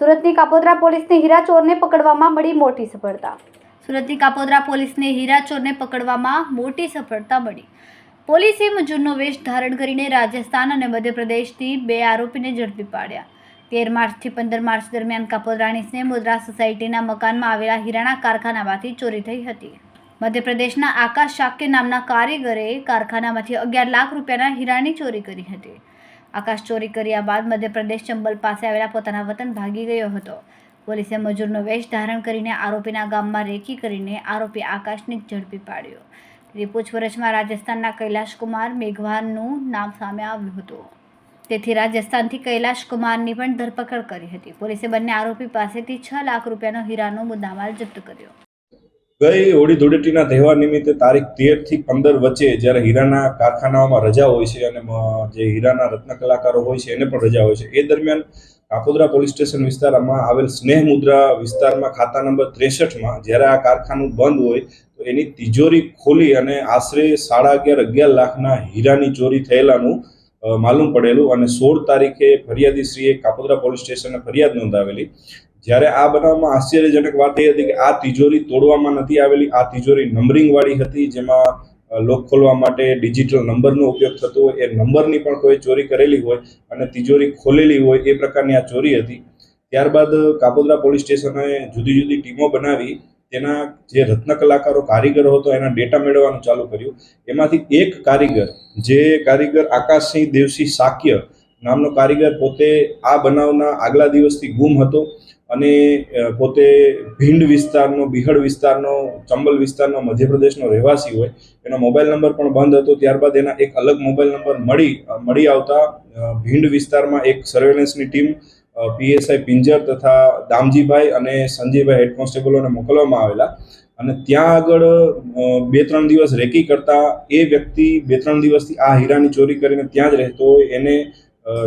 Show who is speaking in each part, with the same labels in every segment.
Speaker 1: સુરતની કાપોદ્રા પોલીસને હીરા ચોરને પકડવામાં મળી મોટી સફળતા. સુરતની કાપોદ્રા પોલીસને હીરા ચોરને પકડવામાં મોટી સફળતા મળી. પોલીસે મજૂરનો વેશ ધારણ કરીને રાજસ્થાન અને મધ્યપ્રદેશથી બે આરોપીને ઝડપી પાડ્યા. તેર માર્ચથી પંદર માર્ચ દરમિયાન કાપોદ્રાની સ્નેહ મુદ્રા સોસાયટીના મકાનમાં આવેલા હીરાના કારખાનામાંથી ચોરી થઈ હતી. મધ્યપ્રદેશના આકાશ શાક્ય નામના કારીગરે કારખાનામાંથી અગિયાર લાખ રૂપિયાના હીરાની ચોરી કરી હતી. આકાશ ચોરી કર્યા બાદ મધ્યપ્રદેશ ચંબલ પાસે આવેલા પોતાના વતન ભાગી ગયો હતો. પોલીસે મજૂરનો વેશ ધારણ કરીને આરોપીના ગામમાં રેકી કરીને આરોપી આકાશને ઝડપી પાડ્યો. તેની પૂછપરછમાં રાજસ્થાનના કૈલાશ કુમાર મેઘવાનનું નામ સામે આવ્યું હતું. તેથી રાજસ્થાનથી કૈલાશ કુમારની પણ ધરપકડ કરી હતી. પોલીસે બંને આરોપી પાસેથી છ લાખ રૂપિયાનો હીરાનો મુદ્દામાલ જપ્ત કર્યો.
Speaker 2: ગઈ હોળી ધૂળેટીના તહેવાર નિમિત્તે તારીખ તેરથી પંદર વચ્ચે જ્યારે હીરાના કારખાનાઓમાં રજા હોય છે અને જે હીરાના રત્ન કલાકારો હોય છે એને પણ રજા હોય છે. એ દરમિયાન કાપોદરા પોલીસ સ્ટેશન વિસ્તારમાં આવેલ સ્નેહ મુદ્રા વિસ્તારમાં ખાતા નંબર ત્રેસઠમાં જ્યારે આ કારખાનું બંધ હોય, તો એની તિજોરી ખોલી અને આશરે સાડા અગિયાર અગિયાર લાખના હીરાની ચોરી થયેલાનું માલુમ પડેલું અને સોળ તારીખે ફરિયાદીશ્રીએ કાપોદરા પોલીસ સ્ટેશને ફરિયાદ નોંધાવેલી. જ્યારે આ બનાવમાં આશ્ચર્યજનક વાત એ હતી કે આ તિજોરી તોડવામાં નથી આવેલી, આ તિજોરી નંબરિંગવાળી હતી, જેમાં લોક ખોલવા માટે ડિજિટલ નંબરનો ઉપયોગ થતો હોય, એ નંબરની પણ કોઈ ચોરી કરેલી હોય અને તિજોરી ખોલેલી હોય એ પ્રકારની આ ચોરી હતી. ત્યારબાદ કાપોદરા પોલીસ સ્ટેશને જુદી જુદી ટીમો બનાવી, તેના જે રત્ન કલાકારો કારીગરો હતો એના ડેટા મેળવવાનું ચાલુ કર્યું. એમાંથી એક કારીગર જે કારીગર આકાશસિંહ દેવસિંહ સાક્ય નામનો કારીગર પોતે આ બનાવના આગલા દિવસથી ગુમ હતો અને પોતે ભીંડ વિસ્તારનો બિહડ વિસ્તારનો, ચંબલ વિસ્તારનો, મધ્યપ્રદેશનો રહેવાસી હોય, એનો મોબાઈલ નંબર પણ બંધ હતો, ત્યારબાદ એના એક અલગ મોબાઈલ નંબર મળી મળી આવતા ભીંડ વિસ્તારમાં એક સર્વેલન્સની ટીમ પીએસઆઈ પિંજર તથા દામજીભાઈ અને સંજયભાઈ હેડ કોન્સ્ટેબલોને મોકલવામાં આવેલા. અને ત્યાં આગળ બે ત્રણ દિવસ રેકી કરતા એ વ્યક્તિ બે ત્રણ દિવસથી આ હીરાની ચોરી કરીને ત્યાં જ રહેતો હોય, એને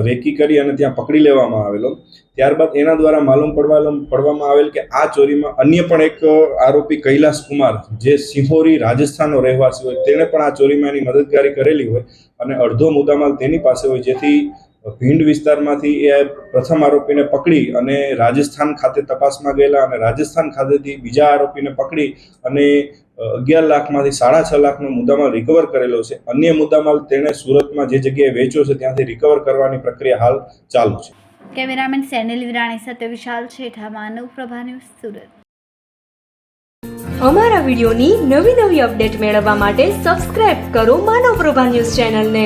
Speaker 2: રેકી કરી અને ત્યાં પકડી લેવામાં આવેલો. ત્યારબાદ એના દ્વારા માલુમ પડવા પડવામાં આવેલ કે આ ચોરીમાં અન્ય પણ એક આરોપી કૈલાસ કુમાર, જે સિહોરી રાજસ્થાનનો રહેવાસી હોય, તેણે પણ આ ચોરીમાં એની મદદગારી કરેલી હોય અને અડધો મુદ્દામાલ તેની પાસે હોય, જેથી ભીંડ વિસ્તારમાંથી એ પ્રથમ આરોપીને પકડી અને રાજસ્થાન ખાતે તપાસમાં ગયેલા અને રાજસ્થાન ખાતેથી બીજા આરોપીને પકડી અને અગિયાર લાખમાંથી સાડા છ લાખનો મુદ્દામાલ રિકવર કરેલો છે. અન્ય મુદ્દામાલ તેણે સુરતમાં જે જગ્યાએ વેચ્યો છે ત્યાંથી રિકવર કરવાની પ્રક્રિયા હાલ ચાલુ છે.
Speaker 1: કેમેરામેન સેનિલ વિરાણી સાથે વિશાલ છેઠા માનવ પ્રભા ન્યૂઝ સુરત.
Speaker 3: અમારા વિડિયોની નવી નવી અપડેટ મેળવવા માટે સબસ્ક્રાઇબ કરો માનવ પ્રભા ન્યૂઝ ચેનલને.